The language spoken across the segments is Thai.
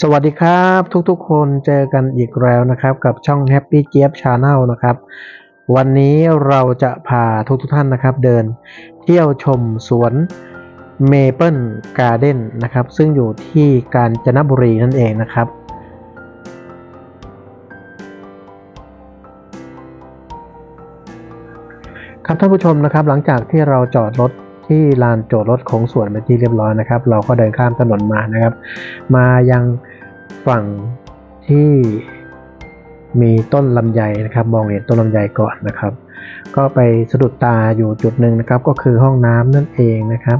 สวัสดีครับทุกๆคนเจอกันอีกแล้วนะครับ กับช่อง Happy เจี๊ยบ Channel นะครับ วันนี้เราจะพาทุกๆท่านนะครับ เดินเที่ยวชมสวน Maple Garden นะครับ ซึ่งอยู่ที่กาญจนบุรีนั่นเองนะครับครับท่านผู้ชมนะครับหลังจากที่เราจอดรถ ที่ลานจอดรถของสวนเป็นที่เรียบร้อยนะครับ เราก็เดินข้ามถนนมานะครับ มายังฝั่งที่มีต้นลำไยนะครับ มองเห็นต้นลำไยก่อนนะครับ ก็ไปสะดุดตาอยู่จุดหนึ่งนะครับ ก็คือห้องน้ำนั่นเองนะครับ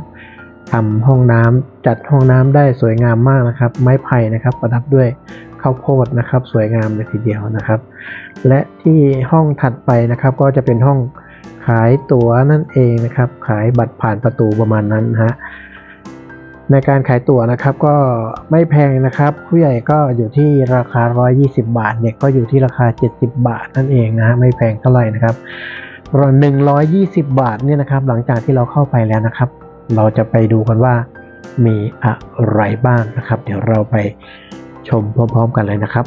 ทำห้องน้ำจัดห้องน้ำได้สวยงามมากนะครับ ไม้ไผ่นะครับ ประดับด้วยข้าวโพดนะครับ สวยงามเลยทีเดียวนะครับ และที่ห้องถัดไปนะครับ ก็จะเป็นห้อง ขายตั๋วนั่นเองนะครับ ขายบัตรผ่านประตูประมาณนั้นฮะในการขายตั๋วนะครับก็ไม่แพงนะครับ ผู้ใหญ่ก็อยู่ที่ราคา 120 บาทเด็กก็อยู่ที่ราคา 70 บาทนั่นเองนะฮะไม่แพงเท่าไหร่นะครับ120 บาทเนี่ยนะครับ หลังจากที่เราเข้าไปแล้วนะครับ เราจะไปดูกันว่ามีอะไรบ้างนะครับ เดี๋ยวเราไปชมพร้อม ๆ กันเลยนะครับ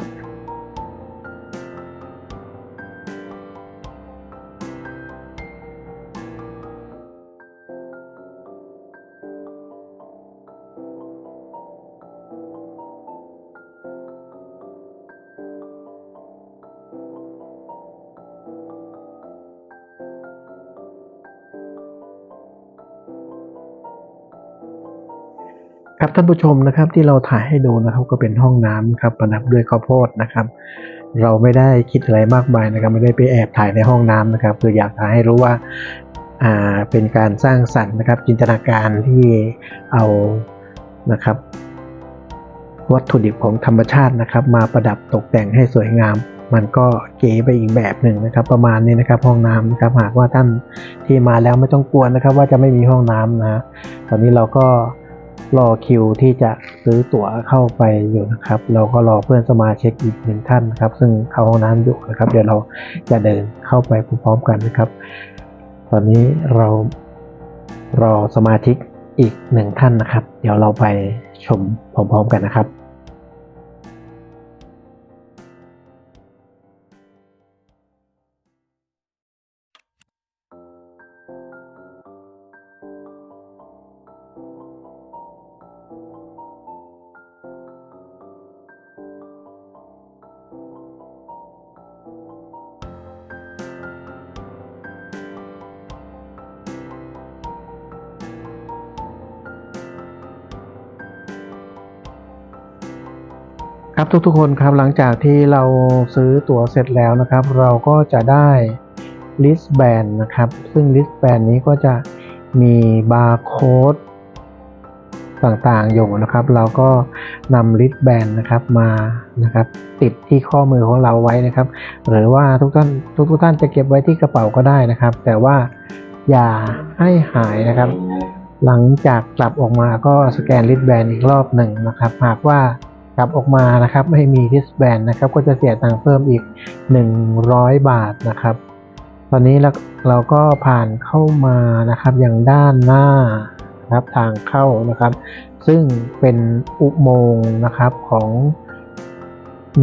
ท่านผู้ชมนะครับที่เราถ่ายให้ดูนะครับก็เป็นห้องน้ำครับประดับด้วยข้าวโพดนะครับ เราไม่ได้คิดอะไรมากมายนะครับไม่ได้ไปแอบถ่ายในห้องน้ำนะครับ คืออยากถ่ายให้รู้ว่าอ่าเป็นการสร้างสรรค์นะครับ จินตนาการที่เอานะครับ วัตถุดิบของธรรมชาตินะครับ มาประดับตกแต่งให้สวยงามมันก็เก๋ไปอีกแบบหนึ่งนะครับ ประมาณนี้นะครับห้องน้ำนะครับหากว่าท่านที่มาแล้วไม่ต้องกลัวนะครับ ว่าจะไม่มีห้องน้ำนะ ตอนนี้เราก็ รอคิวที่จะซื้อตั๋วเข้าไปอยู่นะครับ เราก็รอเพื่อนสมาชิกอีกหนึ่งท่านนะครับ ซึ่งเข้าห้องน้ำอยู่นะครับ เดี๋ยวเราจะเดินเข้าไปพร้อมๆกันนะครับ ตอนนี้เรารอสมาชิกอีกหนึ่งท่านนะครับ เดี๋ยวเราไปชมพร้อมๆกันนะครับ ครับทุกๆคนครับหลังจากที่เราซื้อตั๋วเสร็จแล้วนะครับ เราก็จะได้ลิสแบนนะครับ ซึ่งลิสแบนนี้ก็จะมีบาร์โค้ดต่างๆอยู่นะครับ เราก็นำลิสแบนนะครับมานะครับติดที่ข้อมือของเราไว้นะครับ หรือว่าทุกท่านทุกๆท่านจะเก็บไว้ที่กระเป๋าก็ได้นะครับ แต่ว่าอย่าให้หายนะครับ หลังจากกลับออกมาก็สแกนลิสแบนอีกรอบหนึ่งนะครับ หากว่า กลับออกมานะครับไม่มีลิสแบนนะครับ ก็จะเสียตังค์เพิ่มอีก 100 บาทนะครับ ตอนนี้เราเราก็ผ่านเข้ามานะครับอย่างด้านหน้านะครับทางเข้านะครับ ซึ่งเป็นอุโมงค์นะครับของ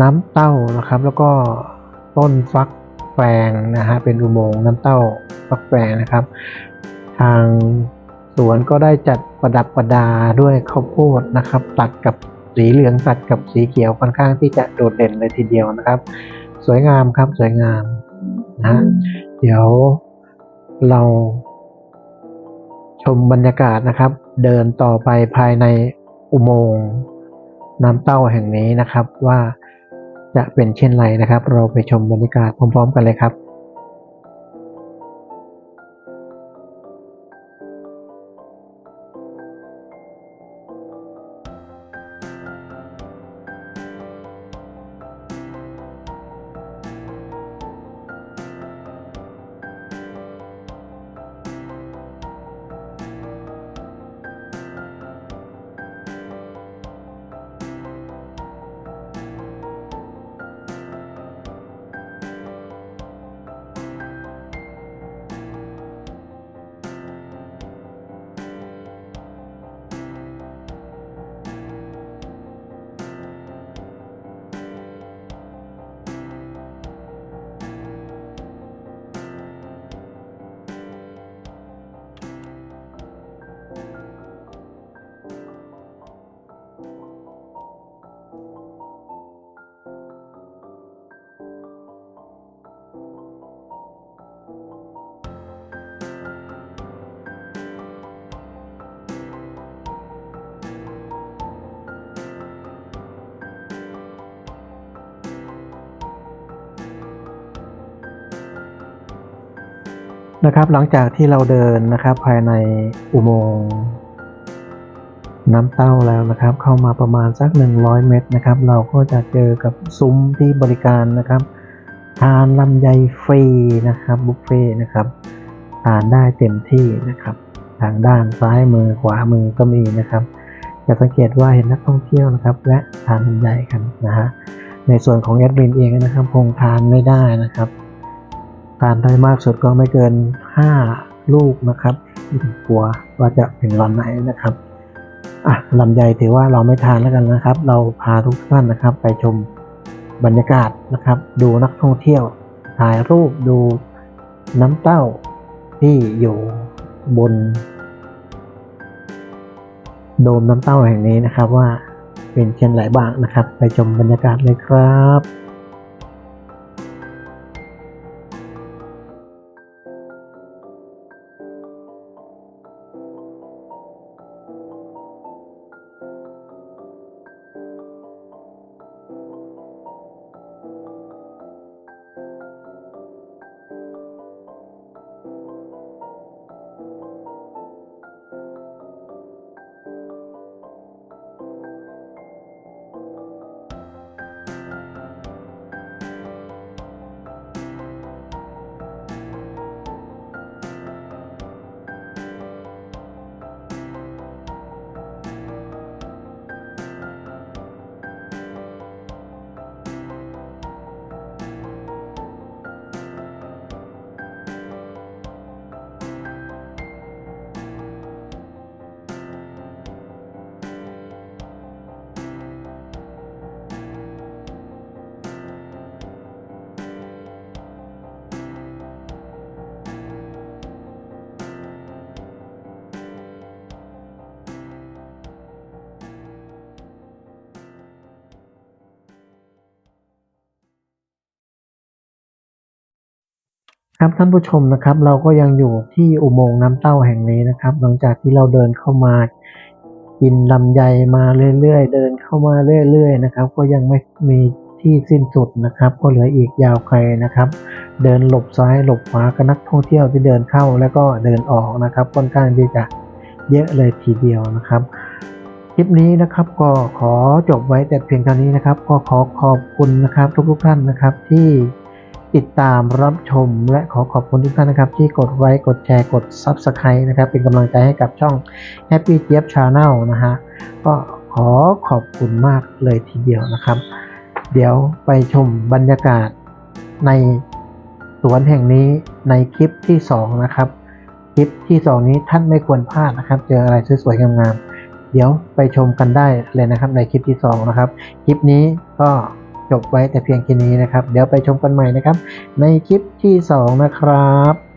น้ำเต้านะครับ แล้วก็ต้นฟักแฟงนะฮะเป็นอุโมงค์น้ำเต้าฟักแฟงนะครับ ทางสวนก็ได้จัดประดับประดาด้วยข้าวโพดนะครับ ตัดกับ สีเหลืองตัดกับสีเขียวค่อนข้างที่จะโดดเด่นเลยทีเดียวนะครับ สวยงามครับสวยงามนะเดี๋ยวเราชมบรรยากาศนะครับ เดินต่อไปภายในอุโมงค์น้ำเต้าแห่งนี้นะครับว่าจะเป็นเช่นไรนะครับ เราไปชมบรรยากาศพร้อม ๆ กันเลยครับ นะครับ หลังจากที่เราเดินนะครับภายในอุโมงค์น้ำเต้าแล้วนะครับ เข้ามาประมาณสัก 100 เมตรนะครับ เราก็จะเจอกับซุ้มที่บริการนะครับทานลำไยฟรีนะครับบุฟเฟ่ต์นะครับทานได้เต็มที่นะครับ ทางด้านซ้ายมือขวามือก็มีนะครับ จะสังเกตว่าเห็นนักท่องเที่ยวนะครับ และทานลำไยกันนะฮะในส่วนของแอดมินเองนะครับคงทานไม่ได้นะครับ ทานได้มากสุดก็ไม่เกิน 5 ลูกนะครับกลัวว่าจะถึงวันไหนนะครับอะลำไยถือว่าเราไม่ทานแล้วกันนะครับ เราพาทุกท่านนะครับ ไปชมบรรยากาศนะครับ ดูนักท่องเที่ยว ถ่ายรูปดูน้ำเต้าที่อยู่บน โดมน้ำเต้าแห่งนี้นะครับว่าเป็นเช่นไรบ้างนะครับ ไปชมบรรยากาศเลยครับ ครับท่านผู้ชมนะครับ เราก็ยังอยู่ที่อุโมงค์น้ำเต้าแห่งนี้นะครับ หลังจากที่เราเดินเข้ามากินลำไยมาเรื่อยๆ เดินเข้ามาเรื่อยๆนะครับ ก็ยังไม่มีที่สิ้นสุดนะครับ ก็เหลืออีกยาวไกลนะครับ เดินหลบซ้ายหลบขวากับนักท่องเที่ยวที่เดินเข้าแล้วก็เดินออกนะครับค่อนข้างที่จะเยอะเลยทีเดียวนะครับคลิปนี้นะครับก็ขอจบไว้แต่เพียงเท่านี้นะครับ ก็ขอขอบคุณนะครับทุกๆท่านนะครับที่ ติดตามรับชม และขอขอบคุณทุกท่านนะครับ ที่กดไลค์กดแชร์กด Subscribe นะครับ เป็นกำลังใจให้กับช่อง Happy เจี๊ยบ Channel นะฮะก็ขอขอบคุณมากเลยทีเดียวนะครับ เดี๋ยวไปชมบรรยากาศในสวนแห่งนี้ในคลิปที่ 2 นะครับ คลิปที่ 2 นี้ท่านไม่ควรพลาดนะครับ เจออะไรสวยๆงามๆเดี๋ยวไปชมกันได้เลยนะครับในคลิปที่ 2 นะครับ คลิปนี้ก็ จบไว้แต่เพียงแค่นี้นะครับ เดี๋ยวไปชมกันใหม่นะครับ ในคลิปที่ 2 นะครับ